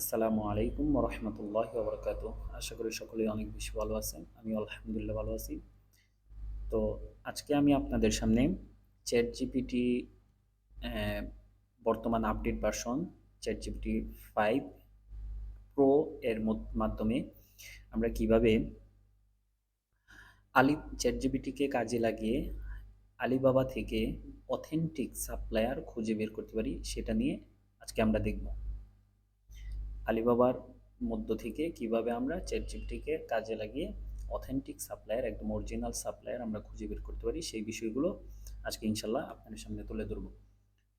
আসসালামু আলাইকুম রহমতুল্লাহ বরকাত আশা করি সকলেই অনেক বেশি ভালো আছেন। আমি আলহামদুলিল্লাহ ভালো আছি। তো আজকে আমি আপনাদের সামনে চ্যাট জিপিটি বর্তমান update version chat GPT five pro এর মাধ্যমে আমরা কীভাবে আলি চ্যাট জিপিটিকে কাজে লাগিয়ে আলিবাবা থেকে অথেন্টিক সাপ্লায়ার খুঁজে বের করতে পারি সেটা নিয়ে আজকে আমরা দেখব। আলিবাবার মধ্য থেকে কীভাবে আমরা চ্যাট কাজে লাগিয়ে অথেন্টিক সাপ্লায়ার একদম অরিজিনাল সাপ্লায়ার আমরা খুঁজে বের করতে পারি, সেই বিষয়গুলো আজকে ইনশাল্লাহ আপনাদের সামনে তুলে ধরব।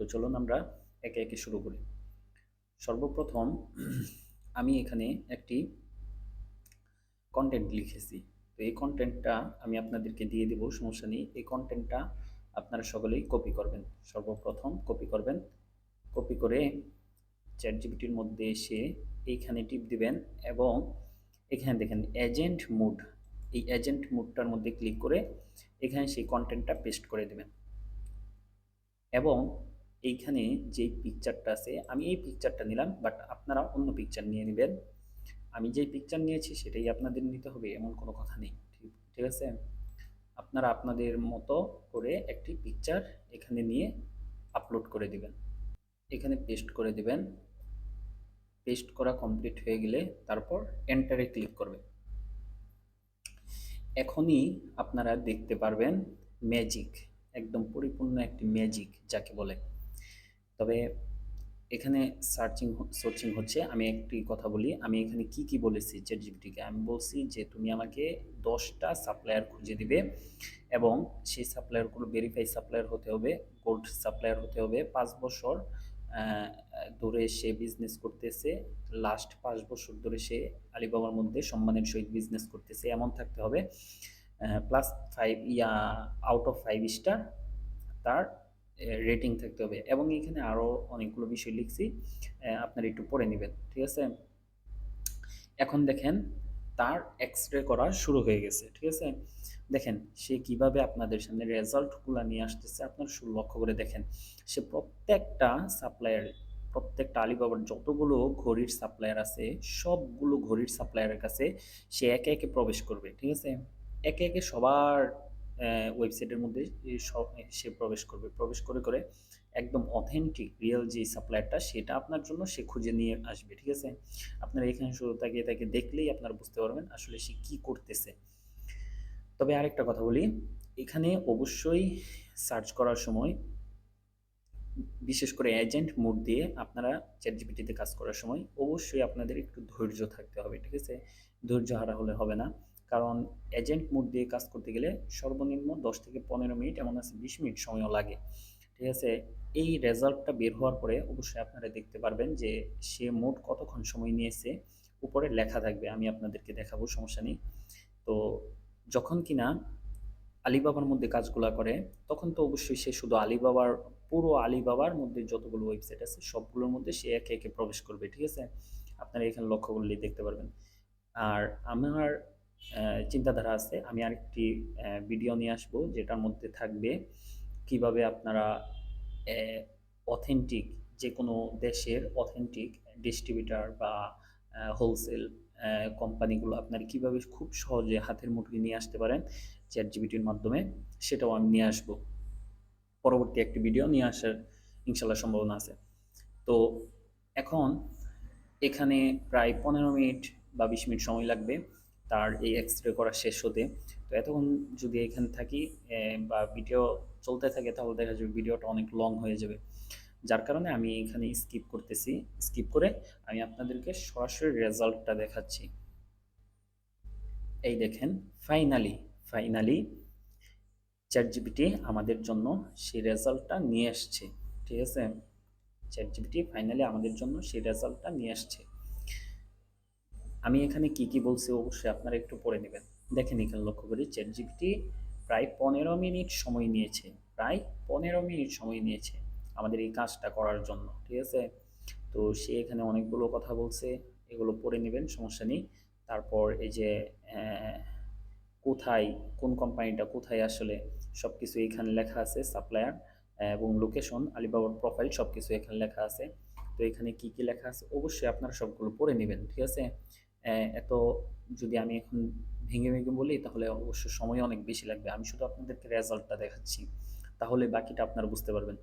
তো চলুন আমরা একে একে শুরু করি। সর্বপ্রথম আমি এখানে একটি কন্টেন্ট লিখেছি। তো এই কন্টেন্টটা আমি আপনাদেরকে দিয়ে দেব, সমস্যা নেই। এই কন্টেন্টটা আপনারা সকলেই কপি করবেন। সর্বপ্রথম কপি করবেন। কপি করে চ্যাট জিপিটির মধ্যে এসে এইখানে টিপ দিবেন এবং এখানে দেখেন এজেন্ট মুড এই এজেন্ট মুডটার মধ্যে ক্লিক করে এখানে সেই কন্টেন্টটা পেস্ট করে দেবেন। এবং এইখানে যে পিকচারটা আছে, আমি এই পিকচারটা নিলাম বাট আপনারা অন্য পিকচার নিয়ে নেবেন। আমি যেই পিকচার নিয়েছি, সেটাই আপনাদের নিতে হবে, এমন কোনো কথা নেই, ঠিক ঠিক আছে? আপনারা আপনাদের মতো করে একটি পিকচার এখানে নিয়ে আপলোড করে দিবেন। এখানে পেস্ট করে দিবেন। পেস্ট করা কমপ্লিট হয়ে গেলে তারপর এন্টারে ক্লিক করবেন এখনই আপনারা দেখতে পারবেন ম্যাজিক একদম পরিপূর্ণ একটি ম্যাজিক যাকে বলে। তবে এখানে সার্চিং সার্চিং হচ্ছে, আমি একটি কথা বলি, আমি এখানে কি কি বলেছি চ্যাট জিপিটিকে আমি বলছি যে তুমি আমাকে দশটা সাপ্লায়ার খুঁজে দিবে এবং সেই সাপ্লায়ারগুলো ভেরিফাই সাপ্লায়ার হতে হবে গোল্ড সাপ্লায়ার হতে হবে, পাঁচ বছর ধরে সে বিজনেস করতেছে লাস্ট পাঁচ বছর ধরে সে আলিবাবার মধ্যে সম্মানের সহিত বিজনেস করতেছে, এমন থাকতে হবে প্লাস ফাইভ ইয়া আউট অফ ফাইভ স্টার তার রেটিং থাকতে হবে। এবং এখানে আরও অনেকগুলো বিষয় লিখছি আপনারা একটু পড়ে নেবেন, ঠিক আছে? এখন দেখেন তার এক্স রে করা শুরু হয়ে গেছে, ঠিক আছে? দেখেন, সে কীভাবে আপনাদের সামনে রেজাল্টগুলো নিয়ে আসতেছে, আপনার লক্ষ্য করে দেখেন। সে প্রত্যেকটা সাপ্লায়ার প্রত্যেকটা আলিবাবার যতগুলো ঘড়ির সাপ্লায়ার আছে, সবগুলো ঘড়ির সাপ্লায়ারের কাছে সে একে একে প্রবেশ করবে, ঠিক আছে? একে একে সবার ওয়েবসাইটের মধ্যে সে প্রবেশ করবে। প্রবেশ করে করে একদম অথেন্টিক রিয়েল যে সাপ্লায়ারটা সেটা আপনার জন্য সে খুঁজে নিয়ে আসবে, ঠিক আছে? আপনার এখানে শুধু তাকে তাকে দেখলেই আপনারা বুঝতে পারবেন আসলে সে কি করতেছে। তবে আরেকটা কথা বলি, এখানে অবশ্যই সার্চ করার সময় বিশেষ করে এজেন্ট মোড দিয়ে আপনারা চ্যাট জিপিটিতে কাজ করার সময় অবশ্যই আপনাদের একটু ধৈর্য থাকতে হবে, ঠিক আছে? ধৈর্য হারা হলে হবে না। কারণ এজেন্ট মোড দিয়ে কাজ করতে গেলে সর্বনিম্ন দশ থেকে পনেরো মিনিট এমন আছে বিশ মিনিট সময়ও লাগে। ঠিক আছে? এই রেজাল্টটা বের হওয়ার পরে অবশ্যই আপনারা দেখতে পারবেন যে সে মোট কতক্ষণ সময় নিয়েছে, উপরে লেখা থাকবে, আমি আপনাদেরকে দেখাবো, সমস্যা নেই। তো যখন কিনা আলিবাবার মধ্যে কাজগুলো করে, তখন তো অবশ্যই সে শুধু আলিবাবার, পুরো আলিবাবার মধ্যে যতগুলো ওয়েবসাইট আছে, সবগুলোর মধ্যে সে একে একে প্রবেশ করবে, ঠিক আছে? আপনারা এখানে লক্ষ্য করলেই দেখতে পারবেন। আর আমার চিন্তাধারা আছে। আমি আরেকটি ভিডিও নিয়ে আসব যেটার মধ্যে থাকবে কীভাবে আপনারা অথেন্টিক যে কোনো দেশের অথেন্টিক ডিস্ট্রিবিউটার বা হোলসেল কোম্পানিগুলো আপনারা কীভাবে খুব সহজে হাতের মুঠোয় নিয়ে আসতে পারেন চ্যাট জিবিটির মাধ্যমে, সেটাও আমি নিয়ে আসব। পরবর্তী একটি ভিডিও নিয়ে আসার ইনশাল্লাহ সম্ভাবনা আছে। তো এখন এখানে প্রায় পনেরো মিনিট বা বিশ মিনিট সময় লাগবে। তার এই এক্স রে করা শেষ হতে। তো এতক্ষণ যদি এখানে থাকি বা ভিডিও চলতে থাকে, তাহলে দেখা যাবে ভিডিওটা অনেক লং হয়ে যাবে। যার কারণে আমি এখানে স্কিপ করতেছি। স্কিপ করে আমি আপনাদেরকে সরাসরি রেজাল্টটা দেখাচ্ছি। এই দেখেন ফাইনালি ফাইনালি চ্যাট জিপিটি আমাদের জন্য সেই রেজাল্টটা নিয়ে আসছে। ঠিক আছে? চ্যাট জিপিটি ফাইনালি আমাদের জন্য সেই রেজাল্টটা নিয়ে আসছে। আমি এখানে কি কি বলছি অবশ্যই আপনারা একটু পড়ে নেবেন। দেখেন এখানে লক্ষ্য করি চ্যাট জিপিটি প্রায় পনেরো মিনিট সময় নিয়েছে, প্রায় পনেরো মিনিট সময় নিয়েছে আমাদের এই কাজটা করার জন্য, ঠিক আছে? তো সে এখানে অনেকগুলো কথা বলছে, এগুলো পড়ে নেবেন, সমস্যা নেই। তারপর এই যে কোথায়, কোন কোম্পানিটা কোথায় আসলে সব কিছু এখানে লেখা আছে সাপ্লায়ার এবং লোকেশন আলিবাবার প্রোফাইল সব কিছু এখানে লেখা আছে। তো এখানে কি কি লেখা আছে, অবশ্যই আপনারা সবগুলো পড়ে নেবেন, ঠিক আছে? এত যদি আমি এখন ভেঙে ভেঙে বলি, তাহলে অবশ্য সময় অনেক বেশি লাগবে। আমি শুধু আপনাদেরকে রেজাল্টটা দেখাচ্ছি, তাহলে বাকিটা আপনারা বুঝতে পারবেন।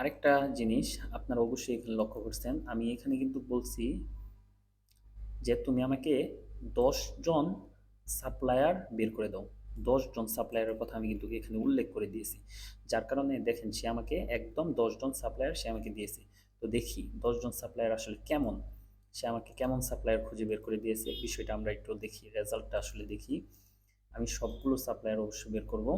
আরেকটা জিনিস আপনারা অবশ্যই এখানে লক্ষ্য করছেন, আমি এখানে কিন্তু বলছি যে তুমি আমাকে জন সাপ্লায়ার বের করে দাও। জন সাপ্লায়ারের কথা আমি কিন্তু এখানে উল্লেখ করে দিয়েছি। যার কারণে দেখেন, সে আমাকে একদম জন সাপ্লায়ার সে আমাকে দিয়েছে। তো দেখি দশজন সাপ্লায়ার আসলে কেমন? সে আমাকে কেমন সাপ্লায়ার খুঁজে বের করে দিয়েছে? বিষয়টা আমরা একটু দেখি রেজাল্টটা আসলে দেখি। আমি সবগুলো সাপ্লায়ার অবশ্যই বের করব।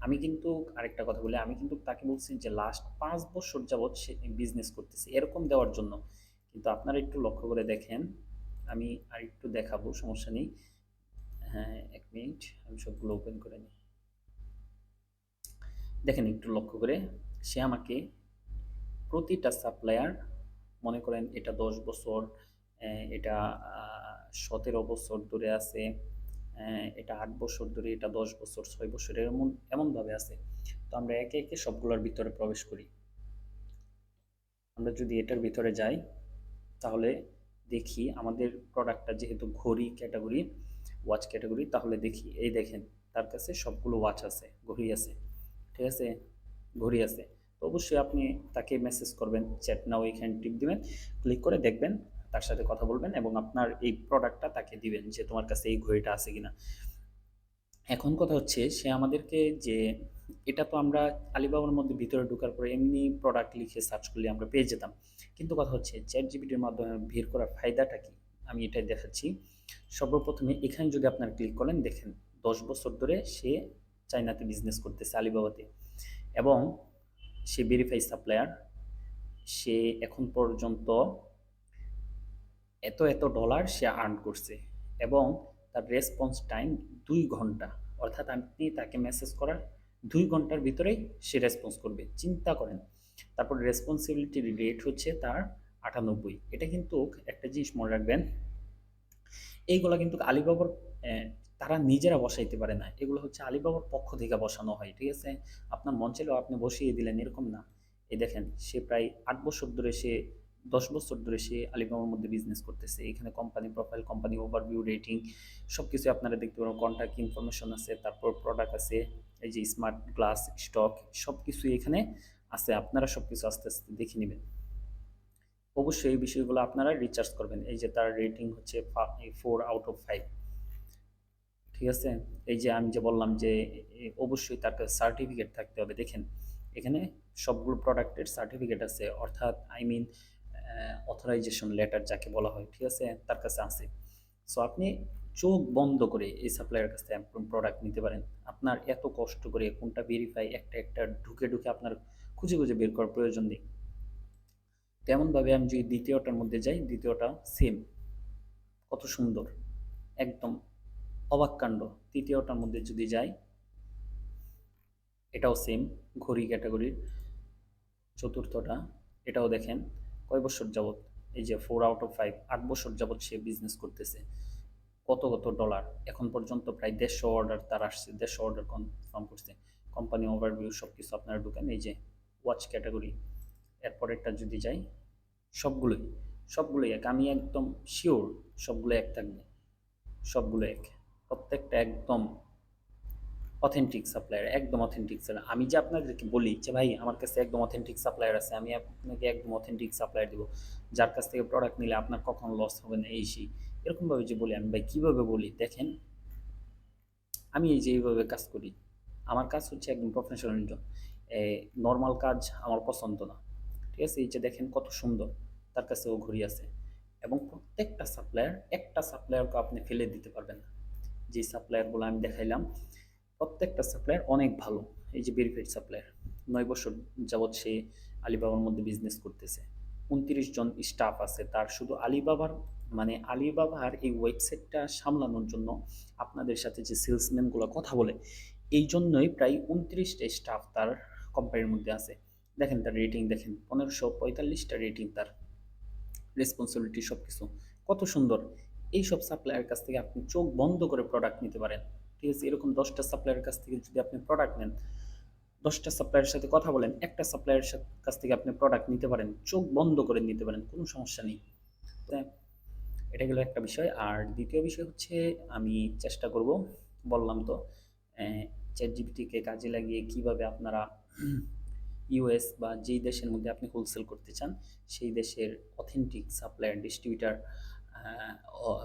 আমি কিন্তু আরেকটা কথা বলি, আমি কিন্তু তাকে বলছি যে লাস্ট পাঁচ বছর যাবৎ সে বিজনেস করতেছে, এরকম দেওয়ার জন্য। কিন্তু আপনারা একটু লক্ষ্য করে দেখেন, আমি আর একটু দেখাবো, সমস্যা নেই। হ্যাঁ এক মিনিট, আমি সবগুলো ওপেন করে নিই। দেখেন একটু লক্ষ্য করে, সে আমাকে প্রতিটা সাপ্লায়ার মনে করেন এটা দশ বছর এটা সতেরো বছর ধরে আছে এটা আট বছর ধরে, এটা দশ বছর, ছয় বছর এমন এমনভাবে আছে। তো আমরা একে একে সবগুলোর ভিতরে প্রবেশ করি। আমরা যদি এটার ভিতরে যাই, তাহলে দেখি আমাদের প্রোডাক্টটা যেহেতু ঘড়ি ক্যাটাগরি ওয়াচ ক্যাটাগরি তাহলে দেখি, এই দেখেন, তার কাছে সবগুলো ওয়াচ আছে, ঘড়ি আছে, ঠিক আছে? ঘড়ি আছে। অবশ্যই আপনি তাকে মেসেজ করবেন চ্যাট নাও এখানে টিপ দিবেন ক্লিক করে দেখবেন, তার সাথে কথা বলবেন এবং আপনার এই প্রোডাক্টটা তাকে দিবেন যে তোমার কাছে এই ঘড়িটা আছে কিনা। এখন কথা হচ্ছে, সে আমাদেরকে যে এটা তো আমরা আলিবাবার মধ্যে ভিতরে ঢোকার পরে এমনি প্রোডাক্ট লিখে সার্চ করলে আমরা পেয়ে যেতাম। কিন্তু কথা হচ্ছে চ্যাট জিপিটির মাধ্যমে ভিড় করার ফায়দাটা কি? আমি এটাই দেখাচ্ছি। সর্বপ্রথমে এখানে যদি আপনার ক্লিক করেন, দেখেন দশ বছর ধরে সে চাইনাতে বিজনেস করতেছে আলিবাবাতে। এবং সে ভেরিফাই সাপ্লায়ার সে এখন পর্যন্ত এত এত ডলার সে আর্ন করছে এবং তার রেসপন্স টাইম দুই ঘণ্টা। অর্থাৎ আপনি তাকে মেসেজ করার দুই ঘণ্টার ভিতরেই সে রেসপন্স করবে। চিন্তা করেন, তারপর রেসপন্সিবিলিটি রেট হচ্ছে তার আটানব্বই। এটা কিন্তু একটা জিনিস মনে রাখবেন, এইগুলো কিন্তু আলিবাবার তারা নিজেরা বসাইতে পারে না। এগুলো হচ্ছে আলিবাবার পক্ষ থেকে বসানো হয়, ঠিক আছে? আপনার মন চাইলেও আপনি বসিয়ে দিলেন, এরকম না। এই দেখেন, সে প্রায় আট বছর ধরে সে, দশ বছর ধরে সে আলিবাবার মধ্যে বিজনেস করতেছে। এখানে company profile company overview rating সব কিছু আপনারা দেখতে পারেন কন্ট্যাক্ট ইনফরমেশন আছে, তারপর প্রোডাক্ট আছে, এই যে স্মার্ট গ্লাস স্টক সব কিছুই এখানে আছে। আপনারা সব কিছু আস্তে আস্তে দেখে নেবেন। অবশ্যই এই বিষয়গুলো আপনারা রিচার্জ করবেন। এই যে তার রেটিং হচ্ছে ফোর আউট অফ ফাইভ ঠিক আছে? এই যে আমি যে বললাম যে অবশ্যই তার কাছে সার্টিফিকেট থাকতে হবে। দেখেন, এখানে সবগুলো প্রোডাক্টের সার্টিফিকেট আছে। অর্থাৎ আই মিন অথরাইজেশন লেটার যাকে বলা হয়, ঠিক আছে? তার কাছে আছে। সো আপনি চোখ বন্ধ করে এই সাপ্লাইয়ের কাছ থেকে প্রোডাক্ট নিতে পারেন। আপনার এত কষ্ট করে কোনটা ভেরিফাই একটা একটা, ঢুকে ঢুকে আপনার খুঁজে খুঁজে বের করার প্রয়োজন নেই। তেমনভাবে আমি যদি দ্বিতীয়টার মধ্যে যাই, দ্বিতীয়টা সেম কত সুন্দর, একদম অবাক কাণ্ড। তৃতীয়টার মধ্যে যদি যাই, এটাও সেম ঘড়ি ক্যাটাগরির চতুর্থটা, এটাও দেখেন, কয় বছর যাবৎ? এই যে ফোর আউট অফ ফাইভ আট বছর যাবৎ সে বিজনেস করতেছে। কত কত ডলার এখন পর্যন্ত প্রায় দেড়শো অর্ডার তার আসছে, দেড়শো অর্ডার কনফার্ম করছে। কোম্পানি ওভারভিউ সব কিছু আপনারা ঢুকেন, এই যে ওয়াচ ক্যাটাগরি এরপরেরটা যদি যাই, সবগুলোই সবগুলোই এক। আমি একদম শিওর সবগুলো এক থাকবে। সবগুলো এক। প্রত্যেকটা একদম অথেন্টিক সাপ্লায়ার একদম অথেন্টিক সাপ্লায়ার আমি যে আপনাদেরকে বলি যে, ভাই, আমার কাছে একদম অথেন্টিক সাপ্লায়ার আছে, আমি আপনাকে একদম অথেন্টিক সাপ্লায়ার দিব। যার কাছ থেকে প্রোডাক্ট নিলে আপনার কখনো লস হবে না। এই সেই। এরকমভাবে যে বলি আমি, ভাই, কীভাবে বলি? দেখেন, আমি এই যে এইভাবে কাজ করি। আমার কাজ হচ্ছে একদম প্রফেশনাল নর্মাল কাজ আমার পছন্দ না। ঠিক আছে? এই যে দেখেন কত সুন্দর। তার কাছেও ঘড়ি আছে। এবং প্রত্যেকটা সাপ্লায়ার একটা সাপ্লায়ারকে আপনি ফেলে দিতে পারবেন না। যে সাপ্লায়ারগুলো আমি দেখাইলাম, প্রত্যেকটা সাপ্লায়ার অনেক ভালো। এই যে ভেরিফাইড সাপ্লায়ার নয় বছর যাবৎ সে আলিবাবার মধ্যে বিজনেস করতেছে। উনত্রিশ জন স্টাফ আছে, তার শুধু আলিবাবার মানে আলিবাবার এই ওয়েবসাইটটা সামলানোর জন্য আপনাদের সাথে যে সেলসম্যানগুলো কথা বলে, এই জন্যই প্রায় উনত্রিশটা স্টাফ তার কোম্পানির মধ্যে আছে। দেখেন তার রেটিং দেখেন, পনেরোশো পঁয়তাল্লিশটা রেটিং তার রেসপন্সিবিলিটি সব কিছু কত সুন্দর। এই সব সাপ্লায়ার কাছ থেকে আপনি চোখ বন্ধ করে প্রোডাক্ট নিতে পারেন। ঠিক আছে? এরকম দশটা সাপ্লায়ার কাছ থেকে যদি আপনি প্রোডাক্ট নেন, দশটা সাপ্লায়ারের সাথে কথা বলেন, একটা সাপ্লায়ারের কাছ থেকে আপনি প্রোডাক্ট নিতে পারেন, চোখ বন্ধ করে নিতে পারেন, কোনো সমস্যা নেই। এটা গেলো একটা বিষয়। আর দ্বিতীয় বিষয় হচ্ছে, আমি চেষ্টা করব, বললাম তো চ্যাট জিপিটিকে কাজে লাগিয়ে কীভাবে আপনারা ইউএস বা যেই দেশের মধ্যে আপনি হোলসেল করতে চান, সেই দেশের অথেন্টিক সাপ্লায়ার ডিস্ট্রিবিউটার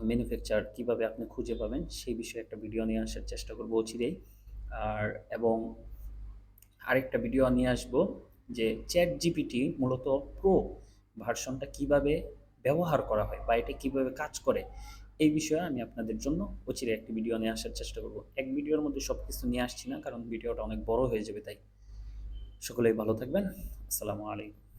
ম্যানুফ্যাকচার কীভাবে আপনি খুঁজে পাবেন, সেই বিষয়ে একটা ভিডিও নিয়ে আসার চেষ্টা করব অচিরেই। আর, এবং আরেকটা ভিডিও নিয়ে আসব যে চ্যাট জিপিটি মূলত প্রো ভার্সনটা কীভাবে ব্যবহার করা হয় বা এটা কীভাবে কাজ করে, এই বিষয়ে আমি আপনাদের জন্য অচিরে একটি ভিডিও নিয়ে আসার চেষ্টা করব। এক ভিডিওর মধ্যে সব কিছু নিয়ে আসছি না, কারণ ভিডিওটা অনেক বড় হয়ে যাবে তাই। সকলেই ভালো থাকবেন। আসসালামু আলাইকুম।